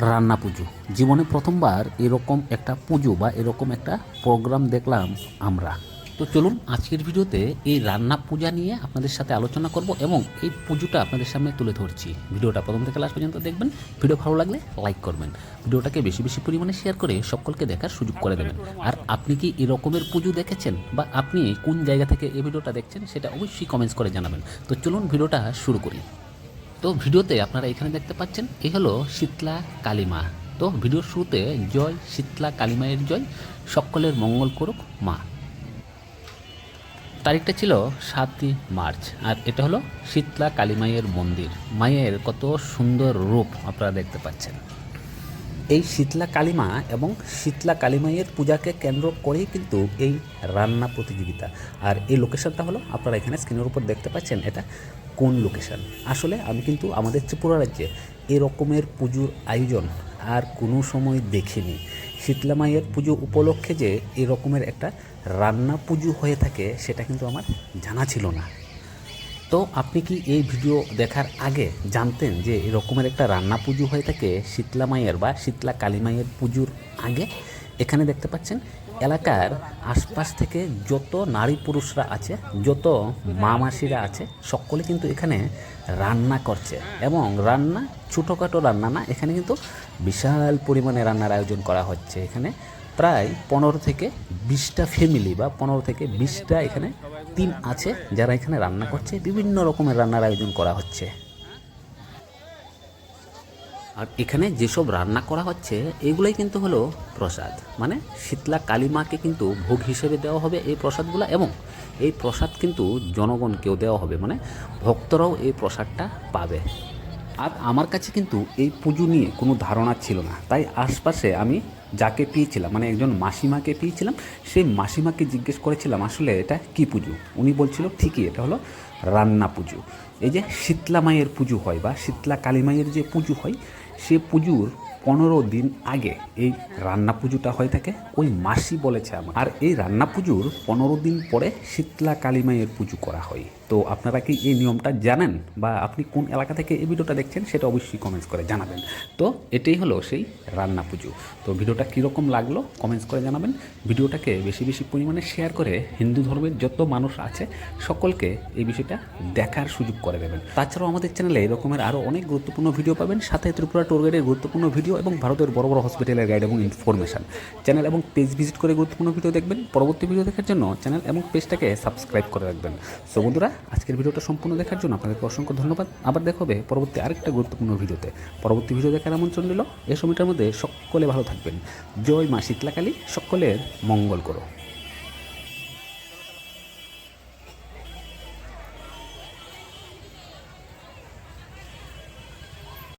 রান্না পুজো। জীবনে প্রথমবার এরকম একটা পুজো বা এরকম একটা প্রোগ্রাম দেখলাম আমরা। তো চলুন আজকের ভিডিওতে এই রান্না পূজা নিয়ে আপনাদের সাথে আলোচনা করব এবং এই পুজোটা আপনাদের সামনে তুলে ধরছি। ভিডিওটা প্রথম থেকে লাস্ট পর্যন্ত দেখবেন। ভিডিও ভালো লাগলে লাইক করবেন। ভিডিওটাকে বেশি বেশি পরিমাণে শেয়ার করে সকলকে দেখার সুযোগ করে দেবেন। আর আপনি কি এরকমের পুজো দেখেছেন বা আপনি কোন জায়গা থেকে এই ভিডিওটা দেখছেন সেটা অবশ্যই কমেন্টস করে জানাবেন। তো চলুন ভিডিওটা শুরু করি। তো ভিডিওতে আপনারা এখানে দেখতে পাচ্ছেন, এই হলো শীতলা কালিমা। তো ভিডিওর শুরুতে জয়, শীতলা কালিমায়ের জয়, সকলের মঙ্গল করুক মা। তারিখটা ছিল সাতই মার্চ, আর এটা হলো শীতলা কালীমায়ের মন্দির। মায়ের কত সুন্দর রূপ আপনারা দেখতে পাচ্ছেন। এই শীতলা কালীমা এবং শীতলা কালীমায়ের পূজাকে কেন্দ্র করেই কিন্তু এই রান্না প্রতিযোগিতা। আর এই লোকেশনটা হলো আপনারা এখানে স্ক্রিনের উপর দেখতে পাচ্ছেন এটা কোন লোকেশন। আসলে আমি কিন্তু আমাদের ত্রিপুরা রাজ্যে এরকমের পুজোর আয়োজন আর কোনো সময় দেখিনি। শীতলা মায়ের পুজো উপলক্ষে যে এরকমের একটা রান্না পুজো হয়ে থাকে সেটা কিন্তু আমার জানা ছিল না। তো আপনি কি এই ভিডিও দেখার আগে জানতেন যে এরকমের একটা রান্না পুজো হয়ে থাকে শীতলা মায়ের বা শীতলা কালী মায়ের পুজোর আগে? এখানে দেখতে পাচ্ছেন, এলাকার আশপাশ থেকে যত নারী পুরুষরা আছে, যত মা মাসিরা আছে, সকলে কিন্তু এখানে রান্না করছে। এবং রান্না ছোটোখাটো রান্না না, এখানে কিন্তু বিশাল পরিমাণে রান্নার আয়োজন করা হচ্ছে। এখানে প্রায় পনেরো থেকে বিশটা ফ্যামিলি বা পনেরো থেকে বিশটা এখানে টিম আছে যারা এখানে রান্না করছে, বিভিন্ন রকমের রান্নার আয়োজন করা হচ্ছে। আর এখানে যেসব রান্না করা হচ্ছে, এগুলোই কিন্তু হলো প্রসাদ। মানে শীতলা কালীমাকে কিন্তু ভোগ হিসেবে দেওয়া হবে এই প্রসাদগুলো এবং এই প্রসাদ কিন্তু জনগণকেও দেওয়া হবে। মানে ভক্তরাও এই প্রসাদটা পাবে। আর আমার কাছে কিন্তু এই পুজো নিয়ে কোনো ধারণা ছিল না। তাই আশপাশে আমি যাকে পেয়েছিলাম মানে একজন মাসিমাকে পেয়েছিলাম, সেই মাসিমাকে জিজ্ঞেস করেছিলাম, আসলে এটা কি পুজো? উনি বলছিল, ঠিকই, এটা হলো রান্না পুজো। এই যে শীতলা মায়ের পুজো হয় বা শীতলা কালী মায়ের যে পুজো হয়, সে পুজোর পনেরো দিন আগে এই রান্না পুজোটা হয়ে থাকে। ওই মাসি বলেছে আমার। আর এই রান্না পুজোর পনেরো দিন পরে শীতলা কালী মায়ের পুজো করা হয়। তো আপনারা কি এই নিয়মটা জানেন? বা আপনি কোন এলাকা থেকে এই ভিডিওটা দেখছেন সেটা অবশ্যই কমেন্টস করে জানাবেন। তো এটাই হলো সেই রান্না পুজো। তো ভিডিওটা কীরকম লাগল কমেন্টস করে জানাবেন। ভিডিওটাকে বেশি বেশি পরিমাণে শেয়ার করে হিন্দু ধর্মের যত মানুষ আছে সকলকে এই বিষয়টা দেখার সুযোগ করে দেবেন। তাছাড়াও আমাদের চ্যানেলে এরকমের আরও অনেক গুরুত্বপূর্ণ ভিডিও পাবেন। সাথে ত্রিপুরা ট্যুর গাইডের গুরুত্বপূর্ণ ভিডিও এবং ভারতের বড় বড় হসপিটালের গাইড এবং ইনফরমেশন চ্যানেল এবং পেজ ভিজিট করে গুরুত্বপূর্ণ ভিডিও দেখবেন। পরবর্তী ভিডিও দেখার জন্য চ্যানেল এবং পেজটাকে সাবস্ক্রাইব করে রাখবেন। সো বন্ধুরা আজকের ভিডিওটা সম্পূর্ণ দেখার জন্য আপনাদেরকে অসংখ্য ধন্যবাদ। আবার দেখা হবে পরবর্তী আরেকটা গুরুত্বপূর্ণ ভিডিওতে। পরবর্তী ভিডিও দেখার আমন্ত্রণ নিল এ সময়টার মধ্যে সকলে ভালো থাকবেন। জয় মা শীতলাকালী। সকলের মঙ্গল করো।